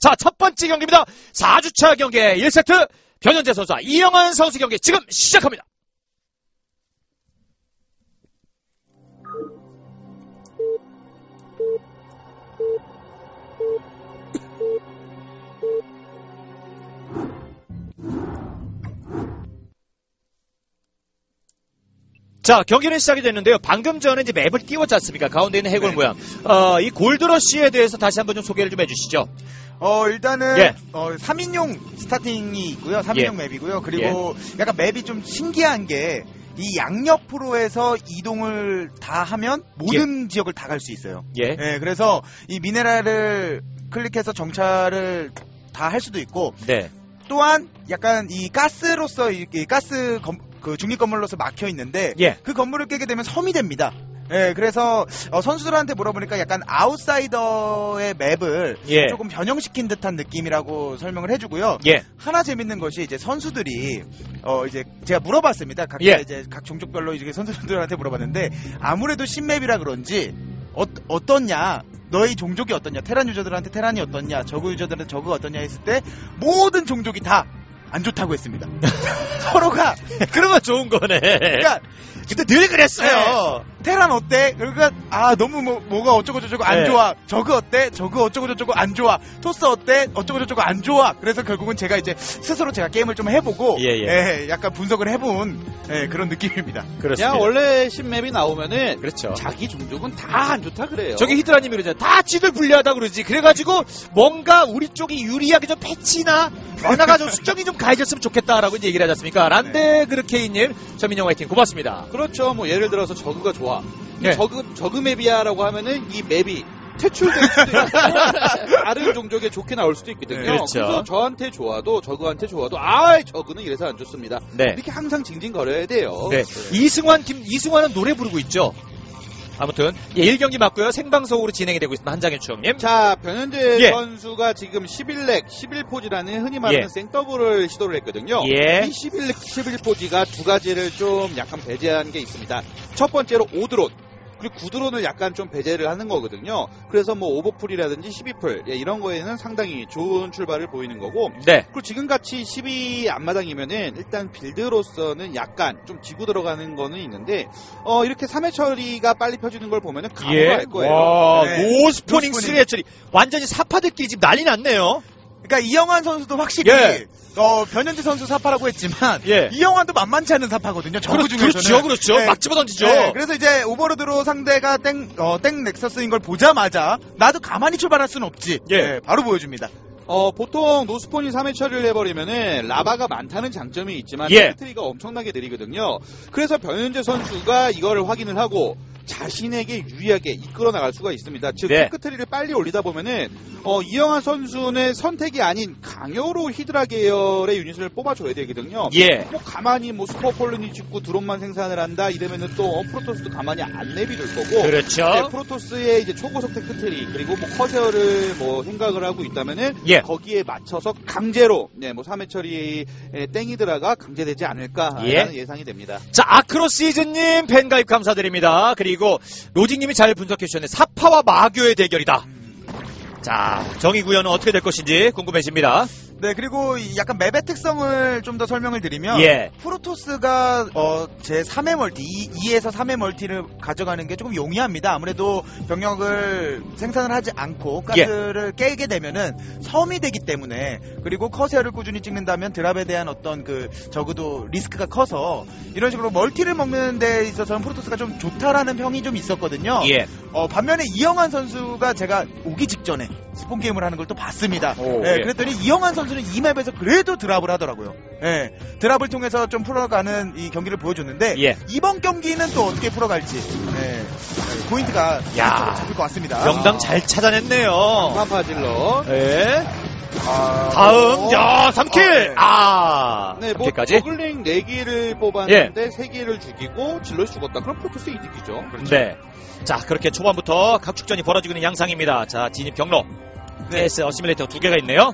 자, 첫 번째 경기입니다. 4주차 경기 1세트 변현재 선수와 이영환 선수 경기 지금 시작합니다. 자, 경기는 시작이 됐는데요. 방금 전에 이제 맵을 띄웠지 않습니까? 가운데 있는 해골 네. 모양. 어, 이 골드러쉬에 대해서 다시 한번 좀 소개를 좀 해주시죠. 어, 일단은, 예. 어, 3인용 스타팅이 있고요. 3인용 예. 맵이고요. 그리고 약간 맵이 좀 신기한 게, 이 양옆으로에서 이동을 다 하면 모든 지역을 다 갈 수 있어요. 예. 예, 그래서 이 미네랄을 클릭해서 정찰을 다 할 수도 있고, 네. 또한 약간 이 가스로서, 이, 이 가스 건, 그 중립 건물로서 막혀 있는데, 예. 그 건물을 깨게 되면 섬이 됩니다. 예, 그래서 어, 선수들한테 물어보니까 약간 아웃사이더의 맵을 예. 조금 변형시킨 듯한 느낌이라고 설명을 해주고요. 예. 하나 재밌는 것이 이제 선수들이 어 이제 제가 물어봤습니다. 각자 예. 이제 각 종족별로 이제 선수들한테 물어봤는데 아무래도 신맵이라 그런지 어, 어떻냐 너희 종족이 어떻냐 테란 유저들한테 테란이 어떻냐 저그 유저들한테 저그 어떻냐 했을 때 모든 종족이 다 안 좋다고 했습니다. 서로가 그러면 좋은 거네. 그러니까 근데 늘 그랬어요. 테란 어때? 그러니까 아 너무 뭐 뭐가 어쩌고 저쩌고 안 네. 좋아. 저그 어때? 저그 어쩌고 저쩌고 안 좋아. 토스 어때? 어쩌고 저쩌고 안 좋아. 그래서 결국은 제가 이제 스스로 제가 게임을 좀 해보고 예, 예. 약간 분석을 해본 예, 그런 느낌입니다. 그렇습니다. 그냥 원래 신맵이 나오면은 그렇죠. 자기 종족은 다 안 좋다 그래요. 저기 히드라님이 그러잖아요. 다 지들 불리하다 그러지. 그래가지고 뭔가 우리 쪽이 유리하게 좀 패치나 하나가 좀 수정이 좀 가해졌으면 좋겠다라고 이제 얘기를 하지 않습니까? 란데 그르케이님, 전민영 화이팅 고맙습니다. 그렇죠. 뭐 예를 들어서 저그가 좋아. 이 네. 저그 저그 맵이야라고 하면은 이 맵이 퇴출될 수도 있고 다른 종족에 좋게 나올 수도 있거든요. 네, 그렇죠. 래서 저한테 좋아도 저그한테 좋아도 아 저그는 이래서 안 좋습니다. 네. 이렇게 항상 징징거려야 돼요. 네. 이승환, 김, 이승환은 노래 부르고 있죠. 아무튼, 예, 1경기 맞고요. 생방송으로 진행이 되고 있습니다. 한장현 추억님. 자, 변현재 예. 선수가 지금 11렉, 11포지라는 흔히 말하는 예. 생더블을 시도를 했거든요. 예. 이 11렉, 11포지가 두 가지를 좀 약간 배제한 게 있습니다. 첫 번째로 오드론. 그리고 구드론을 약간 좀 배제를 하는 거거든요. 그래서 뭐 오버풀이라든지 12풀 예, 이런 거에는 상당히 좋은 출발을 보이는 거고 네. 그리고 지금같이 12 앞마당이면은 일단 빌드로서는 약간 좀 지고 들어가는 거는 있는데 어 이렇게 3회 처리가 빨리 펴지는 걸 보면은 감으로 예. 알 거예요. 와, 네. 노스포닝 노스포닝. 스리해처리 완전히 사파들끼리 지금 난리 났네요. 그러니까 이영환 선수도 확실히 예. 어, 변현재 선수 사파라고 했지만 예. 이영환도 만만치 않은 사파거든요. 저그 그렇- 중에서는. 그렇죠, 그렇죠. 네. 막 집어던지죠. 네, 그래서 이제 오버로드로 상대가 땡, 어, 땡 넥서스인 걸 보자마자 나도 가만히 출발할 수는 없지. 예. 네, 바로 보여줍니다. 어, 보통 노스폰이 3회 처리를 해버리면은 라바가 많다는 장점이 있지만 예. 트리가 엄청나게 느리거든요. 그래서 변현재 선수가 이거를 확인을 하고 자신에게 유리하게 이끌어 나갈 수가 있습니다. 즉 네. 테크트리를 빨리 올리다 보면은 어, 이영환 선수는 선택이 아닌 강요로 히드라 계열의 유닛을 뽑아줘야 되거든요. 예. 뭐 가만히 뭐 슈퍼폴로니 짓고 드론만 생산을 한다 이러면은 또 어, 프로토스도 가만히 안 내비둘 거고 그렇죠. 네, 프로토스의 이제 초고속 테크트리 그리고 뭐 커세어를 뭐 생각을 하고 있다면은 예. 거기에 맞춰서 강제로 네, 뭐 3회 처리에 땡이드라가 강제되지 않을까라는 예. 예. 상이 됩니다. 자, 아크로 시즌님 팬 가입 감사드립니다. 그리고 로직님이 잘 분석해 주셨네. 사파와 마교의 대결이다. 자, 정의 구현은 어떻게 될 것인지 궁금해집니다. 네, 그리고 이 약간 맵의 특성을 좀 더 설명을 드리면 예. 프로토스가 어, 제 3회 멀티, 2, 에서 3회 멀티를 가져가는 게 조금 용이합니다. 아무래도 병력을 생산을 하지 않고 예. 가스를 깨게 되면은 섬이 되기 때문에 그리고 커세어를 꾸준히 찍는다면 드랍에 대한 어떤 그 적어도 리스크가 커서 이런 식으로 멀티를 먹는 데 있어서는 프로토스가 좀 좋다라는 평이 좀 있었거든요. 예. 어, 반면에 이영환 선수가 제가 오기 직전에 스폰 게임을 하는 걸 또 봤습니다. 오, 예, 예. 그랬더니 이영환 선수 는 이 맵에서 그래도 드랍을 하더라고요. 예, 드랍을 통해서 좀 풀어가는 이 경기를 보여줬는데 예. 이번 경기는 또 어떻게 풀어갈지 예, 포인트가 야. 잡힐 것 같습니다. 명당 잘 찾아냈네요. 파파질러. 예. 아, 다음, 어, 야, 3킬! 어, 네. 아, 네, 뭐 3킬까지? 저글링 4개를 뽑았는데 3개를 죽이고 질러 죽었다. 그럼 프로토스 이득이죠. 네. 자, 그렇게 초반부터 각축전이 벌어지고 있는 양상입니다. 자, 진입 경로. 네. AS 어시밀레이터 두 개가 있네요.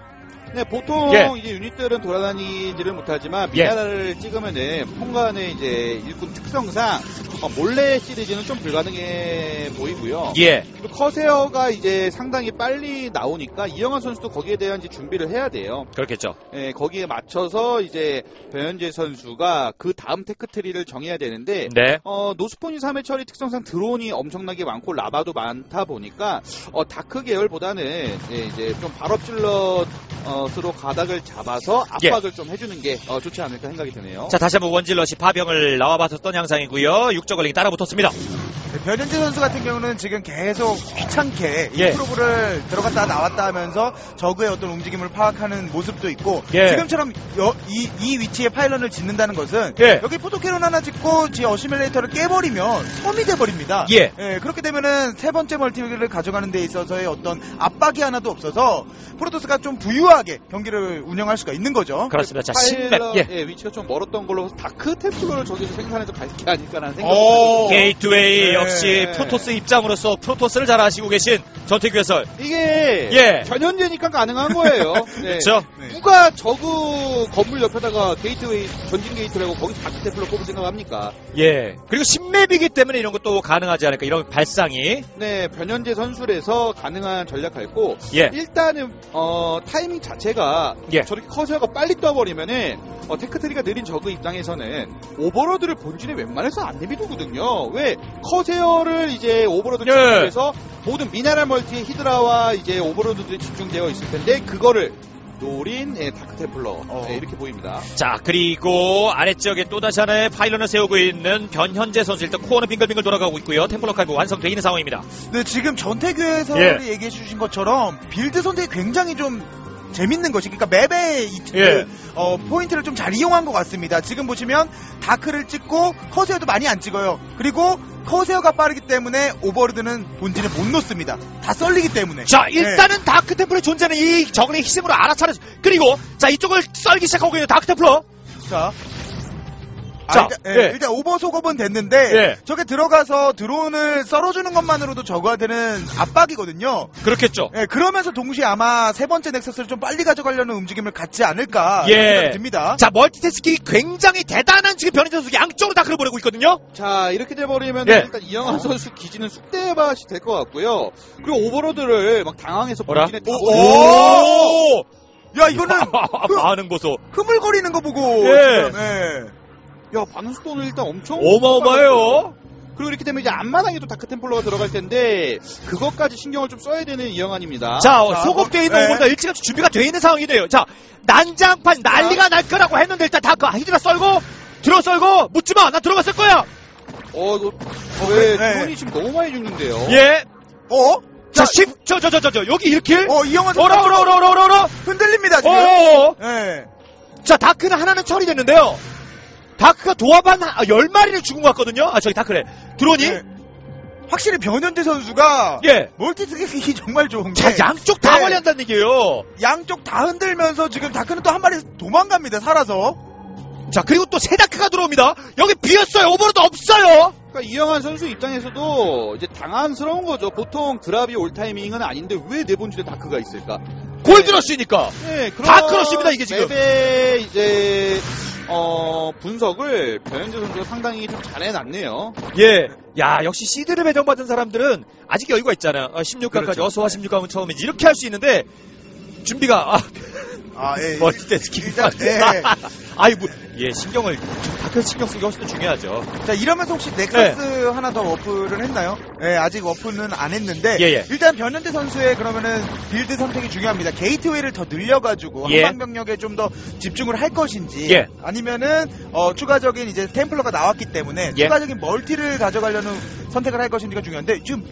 네, 보통 예. 이제 유닛들은 돌아다니지를 못하지만 예. 미나라를 찍으면은 통관의 이제 일꾼 특성상 어, 몰래 시리즈는 좀 불가능해 보이고요. 예. 커세어가 이제 상당히 빨리 나오니까 이영환 선수도 거기에 대한 이제 준비를 해야 돼요. 그렇겠죠. 예, 거기에 맞춰서 이제 변현재 선수가 그 다음 테크트리를 정해야 되는데 네. 어, 노스포니 3회 처리 특성상 드론이 엄청나게 많고 라바도 많다 보니까 어, 다크 계열보다는 예, 이제 좀 발업질 럿으로 가닥을 잡아서 압박을 좀 해주는 게 어, 좋지 않을까 생각이 드네요. 자, 다시 한번 원질럿이 파병을 나와봤었던 양상이고요. 육적 걸링이 따라 붙었습니다. 네, 변현재 선수 같은 경우는 지금 계속 귀찮게 이 예. 프로브를 들어갔다 나왔다 하면서 적의 어떤 움직임을 파악하는 모습도 있고 예. 지금처럼 여- 이, 이 위치에 파일런을 짓는다는 것은 예. 여기 포토캐논 하나 짓고 지 어시밀레이터를 깨버리면 섬이 돼버립니다. 예. 그렇게 되면은 세 번째 멀티를 가져가는 데 있어서의 어떤 압박이 하나도 없어서 프로토스가 좀 부유하게 경기를 운영할 수가 있는 거죠. 그렇습니다. 자. 파일럿, 예. 예, 위치가 좀 멀었던 걸로 다크 템플러를 저기서 생산해서 갈 게 아닐까라는 생각이 오. 게이트웨이 네. 역시 프로토스 입장으로서 프로토스를 잘 아시고 계신 전태규 해설. 이게 예. 전현재니까 가능한 거예요. 네. 그렇죠? 네. 누가 저그 건물 옆에다가 게이트웨이 전진 게이트라고 거기서 다크 템플러 꼽을 생각합니까? 예. 그리고 신맵이기 때문에 이런 것도 가능하지 않을까. 이런 발상이. 네, 변현재 선수에서 가능한 전략할고 예. 일단은 어, 타이밍 자체가 예. 저렇게 커세어가 빨리 떠버리면은 어, 테크트리가 느린 저그 입장에서는 오버로드를 본진에 웬만해서 안 내비두거든요. 왜 커세 어를 이제 오버로드 예. 집중해서 모든 미네랄 멀티에 히드라와 이제 오버로드들이 집중되어 있을 텐데 그거를 노린 예, 다크테플러 어. 예, 이렇게 보입니다. 자, 그리고 아래쪽에 또 다시 하나의 파일런을 세우고 있는 변현재 선수. 일단 코어는 빙글빙글 돌아가고 있고요. 템플러 칼브 완성되어 있는 상황입니다. 네, 지금 전태규 해설이 얘기해 주신 것처럼 빌드 선택이 굉장히 좀 재밌는 것이 그러니까 맵의 이, 그, 예. 어, 포인트를 좀 잘 이용한 것 같습니다. 지금 보시면 다크를 찍고 커세어도 많이 안 찍어요. 그리고 커세어가 빠르기 때문에 오버로드는 본진에 못 놓습니다. 다 썰리기 때문에. 자, 네. 일단은 다크 템플의 존재는 이 저글의 희생으로 알아차려. 그리고, 자, 이쪽을 썰기 시작하고 있는 다크 템플러. 자. 아, 자, 일단, 예, 예. 일단 오버 속업은 됐는데 예. 저게 들어가서 드론을 썰어주는 것만으로도 저거한테는 압박이거든요. 그렇겠죠. 예, 그러면서 동시에 아마 세 번째 넥서스를 좀 빨리 가져가려는 움직임을 갖지 않을까 예. 생각이 듭니다. 자, 멀티태스킹이 굉장히 대단한 지금 변현재 선수 양쪽으로 다크를 보내고 있거든요. 자 이렇게 돼버리면 예. 일단 이영환 선수 기지는 쑥대밭이 될 것 같고요. 그리고 오버로드를 막 당황해서 뭐라? 본진에 다 오, 보내고 오! 야 이거는 그 반응 보소. 흐물거리는 거 보고 예. 지금, 예. 야 반응 속도는 일단 엄청 어마어마해요. 그리고 이렇게 되면 이제 앞마당에도 다크템플러가 들어갈 텐데 그것까지 신경을 좀 써야 되는 이영환입니다. 자, 자, 소급되어 있는 네. 오버가 일찌감치 준비가 되어 있는 상황이네요. 자, 난장판 난리가 날 거라고 했는데 일단 다크 히드라 썰고 들어 썰고 묻지 마. 나 들어갔을 거야. 어, 이거 왜 네. 드론이 지금 너무 많이 죽는데요? 예. 어? 자, 자, 10. 저 저 저 저 저 여기 1킬. 어 이영환 선수 오라 오라 오라 오라 오라. 흔들립니다 지금. 어. 예. 자, 다크는 하나는 처리됐는데요. 다크가 도합 한 10마리를 죽은 것 같거든요. 아, 저기 다크래. 드론이? 예. 확실히 변현재 선수가 예. 멀티스킹이 정말 좋은 게 자, 양쪽 다 네. 관리한다는 얘기예요. 양쪽 다 흔들면서 지금 다크는 또 한 마리 도망갑니다. 살아서. 자, 그리고 또새 다크가 들어옵니다. 여기 비었어요. 오버로드 없어요. 그러니까 이영환 선수 입장에서도 이제 당황스러운 거죠. 보통 드랍이 올 타이밍은 아닌데 왜내 본진에 다크가 있을까? 골드러쉬니까. 네, 그런 다크러쉬입니다, 이게 지금. 맵의 이제 어, 분석을 변현재 선수가 상당히 좀 잘해놨네요. 예. 야, 역시 시드를 배정받은 사람들은 아직 여유가 있잖아 요. 16강까지 그렇죠. 어서와 16강은 처음이지. 이렇게 할 수 있는데, 준비가, 아, 아, 예. 일단, 예. 아이, 뭐, 예, 신경을, 다크 신경 쓰기 훨씬 더 중요하죠. 자, 이러면서 혹시 넥서스 하나 더 워프를 했나요? 예, 아직 워프는 안 했는데. 예, 예. 일단 변현재 선수의 그러면은 빌드 선택이 중요합니다. 게이트웨이를 더 늘려가지고 예. 한방 병력에 좀 더 집중을 할 것인지. 예. 아니면은, 어, 추가적인 이제 템플러가 나왔기 때문에 예. 추가적인 멀티를 가져가려는 선택을 할 것인지가 중요한데, 지금,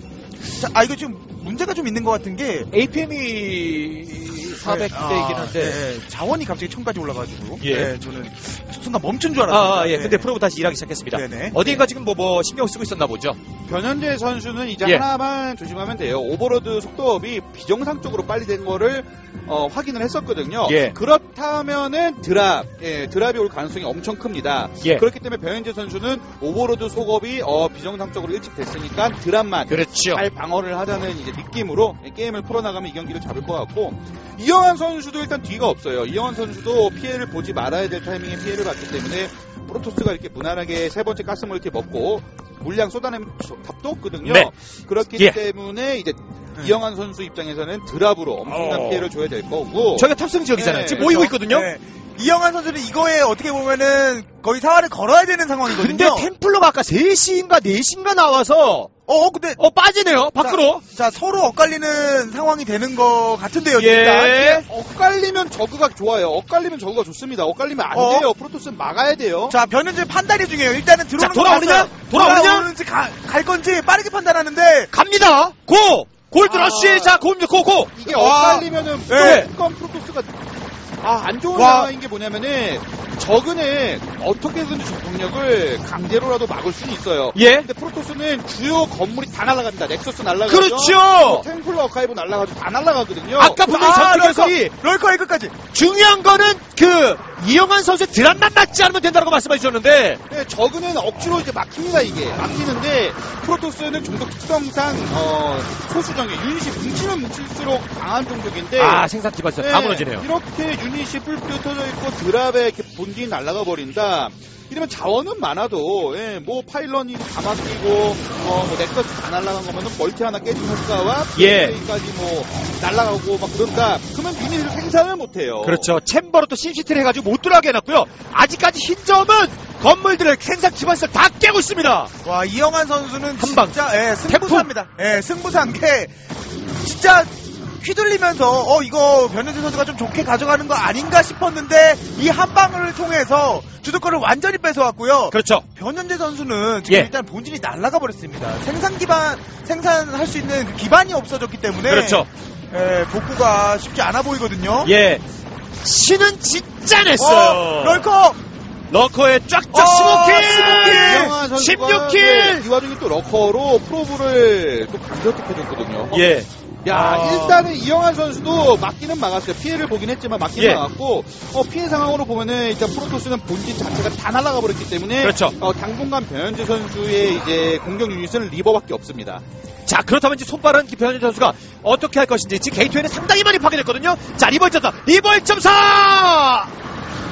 자, 아, 이거 지금 문제가 좀 있는 것 같은 게. APM이 400대이긴 한데. 예, 예. 자원이 갑자기 천까지 올라가지고. 예. 저는 순간 멈춘 줄 알았어요. 아, 아, 예. 근데 프로브 다시 일하기 시작했습니다. 네네. 어디인가 지금 뭐, 뭐, 신경 쓰고 있었나 보죠. 변현재 선수는 이제 예. 하나만 조심하면 돼요. 오버로드 속도업이 비정상적으로 빨리 된 거를 어, 확인을 했었거든요. 예. 그렇다면은 드랍, 예, 드랍이 올 가능성이 엄청 큽니다. 예. 그렇기 때문에 변현재 선수는 오버로드 속업이 어, 비정상적으로 일찍 됐으니까 드랍만 그렇죠. 잘 방어를 하자는 이제 느낌으로 게임을 풀어나가면 이 경기를 잡을 것 같고 이 이영환 선수도 일단 뒤가 없어요. 이영환 선수도 피해를 보지 말아야 될 타이밍에 피해를 봤기 때문에 프로토스가 이렇게 무난하게 세 번째 이렇게 먹고 물량 쏟아내면 답도 없거든요. 네. 그렇기 예. 때문에 이제 이영환 선수 입장에서는 드랍으로 엄청난 어. 피해를 줘야 될 거고. 저희가 탑승 지역이잖아요. 네, 지금 모이고 그렇죠? 있거든요. 네. 이영환 선수는 이거에 어떻게 보면은 거의 사활을 걸어야 되는 상황이거든요. 근데 템플러가 아까 3시인가 4시인가 나와서 어 근데 어 빠지네요. 밖으로. 자 서로 엇갈리는 상황이 되는 것 같은데요. 예. 일단. 엇갈리면 저그가 좋아요. 엇갈리면 저그가 좋습니다. 엇갈리면 안 어? 돼요. 프로토스는 막아야 돼요. 자 변현재 판단이 중요해요. 일단은 들어오는 자, 돌아오느냐? 돌아오느냐? 돌아오는지 가- 갈 건지 빠르게 판단하는데 갑니다. 고! 골드러쉬. 아. 자, 고입니다. 고, 고. 이게 와. 엇갈리면은 네. 무조건 프로토스가 아, 안 좋은 와. 상황인 게 뭐냐면은 저그는 어떻게든 저 병력을 강제로라도 막을 수는 있어요. 예. 근데 프로토스는 주요 건물이 다 날아갑니다. 넥서스 날아가죠. 그렇죠. 템플러 아카이브 날아가죠. 다 날아가거든요. 아까 분명히 아, 전투에서이 럴커의 끝까지 중요한 거는 그 이영환 선수의 드랍만 맞지 않으면 된다고 말씀해 주셨는데 네, 저그는 억지로 이제 막힙니다 이게 막히는데 프로토스는 종족 특성상 어, 소수정예 유닛이 뭉치면 뭉칠수록 강한 종족인데 아 생산 기반서 다 무너지네요. 이렇게 유닛이 뿔뿔이 터져 있고 드랍에 이렇게 본진이 날아가 버린다. 이러면 자원은 많아도 예, 뭐 파일런이 다 막히고 어, 뭐 넥서스 다 날아간 거면은 멀티 하나 깨진 효과와 예. 까지 뭐 날아가고 막 그런다. 그러면 유닛을 생산을 못 해요. 그렇죠. 챔버로 또 심시티를 해가지고 못 들어가게 해놨고요. 아직까지 흰 점은 건물들을 생산 기반서 다 깨고 있습니다. 와 이영환 선수는 한 방. 진짜 예, 승부사입니다. 예, 승부사인 게 진짜 휘둘리면서 어 이거 변현재 선수가 좀 좋게 가져가는 거 아닌가 싶었는데 이 한 방을 통해서 주도권을 완전히 뺏어왔고요. 그렇죠. 변현재 선수는 지금 예. 일단 본진이 날아가 버렸습니다. 생산 기반 생산할 수 있는 그 기반이 없어졌기 때문에 그렇죠. 예, 복구가 쉽지 않아 보이거든요. 예. 신은 진짜 어, 냈어요. 럴커 러커의 쫙쫙 어, 15킬! 이영환 선수가 16킬! 네, 이 와중에 또 러커로 프로브를 또 강력해줬거든요. 예. 야, 아. 일단은 이영환 선수도 막기는 막았어요. 피해를 보긴 했지만 막기는 예. 막았고, 어, 피해 상황으로 보면은 일단 프로토스는 본진 자체가 다 날아가 버렸기 때문에, 그렇죠. 어, 당분간 변현재 선수의 이제 공격 유닛은 리버밖에 없습니다. 자, 그렇다면 이제 손빠른 김현준 선수가 어떻게 할 것인지 지금 게이트웨이는 상당히 많이 파괴됐거든요. 자, 리벌 점사! 리벌 점사!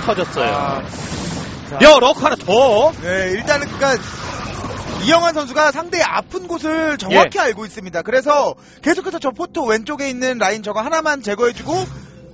터졌어요. 아, 자. 야, 러커 하나 더. 네, 일단은 그니까 이영환 선수가 상대의 아픈 곳을 정확히 예. 알고 있습니다. 그래서 계속해서 저 포토 왼쪽에 있는 라인 저거 하나만 제거해주고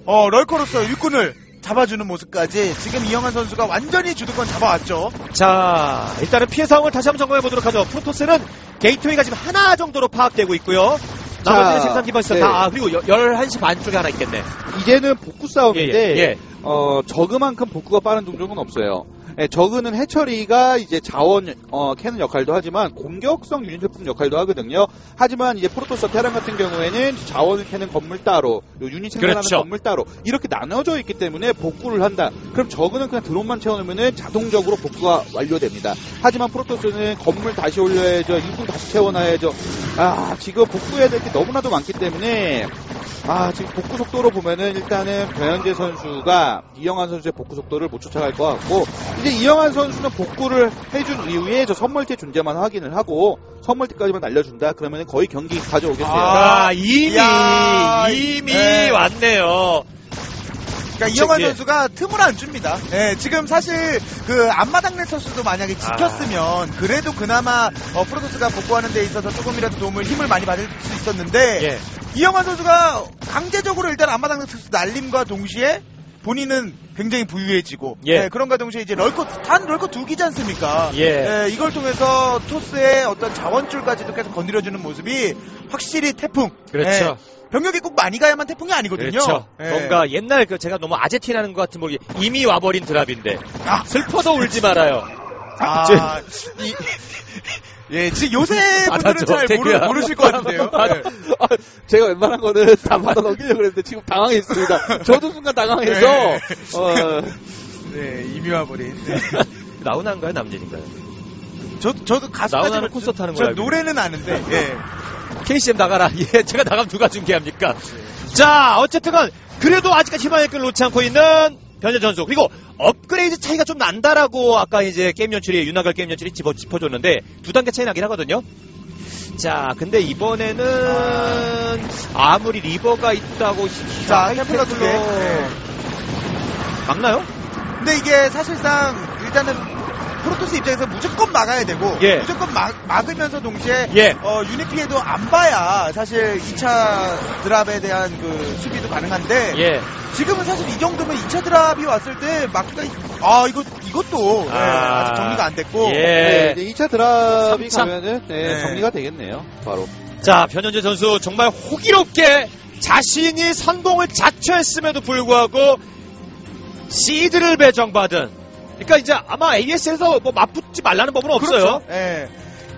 어, 럴커로서 일꾼을 잡아주는 모습까지 지금 이영환 선수가 완전히 주도권 잡아왔죠. 자, 일단은 피해 상황을 다시 한번 점검해 보도록 하죠. 프로토스는 게이트웨이가 지금 하나 정도로 파악되고 있고요. 나머지는 자, 생산 기반시설 네. 다, 아, 그리고 여, 11시 반 쪽에 하나 있겠네. 이제는 복구 싸움인데, 예, 예, 예. 어, 저그만큼 복구가 빠른 종족은 없어요. 예, 저그는 해처리가 이제 자원 어, 캐는 역할도 하지만 공격성 유닛 제품 역할도 하거든요. 하지만 이제 프로토스 테란 같은 경우에는 자원을 캐는 건물 따로, 요 유닛 생산하는 그렇죠. 건물 따로 이렇게 나눠져 있기 때문에 복구를 한다. 그럼 저그는 그냥 드론만 채워놓으면 자동적으로 복구가 완료됩니다. 하지만 프로토스는 건물 다시 올려야죠, 인구 다시 채워놔야죠. 아 지금 복구해야 될 게 너무나도 많기 때문에 아, 지금 복구 속도로 보면은 일단은 변현재 선수가 이영환 선수의 복구 속도를 못 쫓아갈 것 같고, 이제 이영환 선수는 복구를 해준 이후에 저 선멀티의 존재만 확인을 하고, 선멀티까지만 날려준다? 그러면 거의 경기 가져오겠네요. 아, 이미, 야, 이미 네. 왔네요. 그러니까 이영환 예. 선수가 틈을 안 줍니다. 네, 지금 사실 그 앞마당 넥서스도 만약에 지켰으면 그래도 그나마 어, 프로토스가 복구하는 데 있어서 조금이라도 도움을 힘을 많이 받을 수 있었는데 예. 이영환 선수가 강제적으로 일단 앞마당 넥서스 날림과 동시에 본인은 굉장히 부유해지고 예. 네, 그런가 동시에 이제 럴커 단 럴커 두 기지 않습니까? 예. 네, 이걸 통해서 토스의 어떤 자원줄까지도 계속 건드려주는 모습이 확실히 태풍. 그렇죠. 네, 병력이 꼭 많이 가야만 태풍이 아니거든요. 그렇죠. 네. 뭔가 옛날 그 제가 너무 아제티나는 것 같은 목이 이미 와버린 드랍인데 아. 슬퍼도 울지 말아요. 아, 이, 예, 지금 요새 분들은 잘 모르. 모르실 것 같은데요. 네. 아, 제가 웬만한 거는 다 받아 넘기려고 그랬는데 지금 당황했습니다. 저도 순간 당황해서, 네. 어, 네, 이미와 버린. 네. 나훈아인가요, 남진인가요? 저, 저도 가수까지 나훈아는 콘서트 하는 저 거라 노래는 아는데, 예. KCM 나가라. 예, 제가 나가면 누가 중계합니까? 자, 어쨌든 그래도 아직까지 희망의 끈을 놓지 않고 있는 변현 선수. 그리고 업그레이드 차이가 좀 난다라고 아까 이제 게임 연출이, 윤나갈 게임 연출이 짚어, 짚어줬는데 두 단계 차이 나긴 하거든요. 자, 근데 이번에는 아무리 리버가 있다고 자, 템플러 두 개. 네. 막나요? 근데 이게 사실상 일단은 프로토스 입장에서 무조건 막아야 되고 예. 무조건 막, 막으면서 동시에 예. 어, 유닛 피해도 안 봐야 사실 2차 드랍에 대한 그 수비도 가능한데 예. 지금은 사실 이 정도면 2차 드랍이 왔을 때 막기가 아 이거 이것도 네, 아. 아직 정리가 안 됐고 예. 네, 이제 2차 드랍이 삼차. 가면은 네, 네. 정리가 되겠네요. 바로. 자, 변현재 선수 정말 호기롭게 자신이 선봉을 자처했음에도 불구하고 시드를 배정받은 그러니까 이제 아마 AS에서 뭐 맞붙지 말라는 법은 없어요. 그렇죠. 예.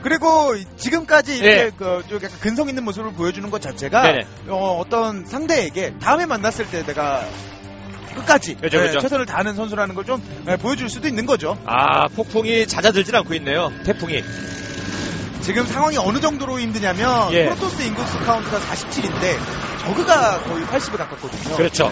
그리고 지금까지 이렇게 예. 그, 좀 약간 근성 있는 모습을 보여주는 것 자체가 네네. 어, 떤 상대에게 다음에 만났을 때 내가 끝까지 그죠, 예, 그죠. 최선을 다하는 선수라는 걸좀 보여줄 수도 있는 거죠. 아, 폭풍이 잦아들진 않고 있네요. 태풍이. 지금 상황이 어느 정도로 힘드냐면 예. 프로토스 인구수 카운트가 47인데 저그가 거의 80에 가깝거든요. 그렇죠.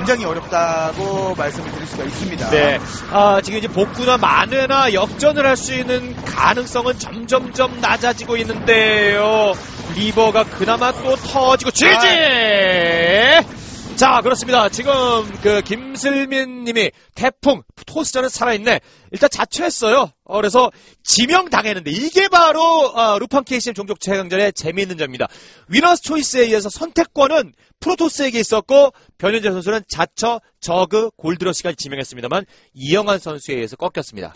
예. 굉장히 어렵다고 말씀을 드릴 수가 있습니다. 네. 아, 지금 이제 복구나 만회나 역전을 할 수 있는 가능성은 점점점 낮아지고 있는데요. 리버가 그나마 또 터지고 지지! 자, 그렇습니다. 지금 그 김슬민 님이 태풍, 토스전은 살아있네. 일단 자초했어요. 어, 그래서 지명 당했는데 이게 바로 어, 루팡 KCM 종족 최강전의 재미있는 점입니다. 위너스 초이스에 의해서 선택권은 프로토스에게 있었고 변현재 선수는 자처, 저그, 골드러시까지 지명했습니다만 이영환 선수에 의해서 꺾였습니다.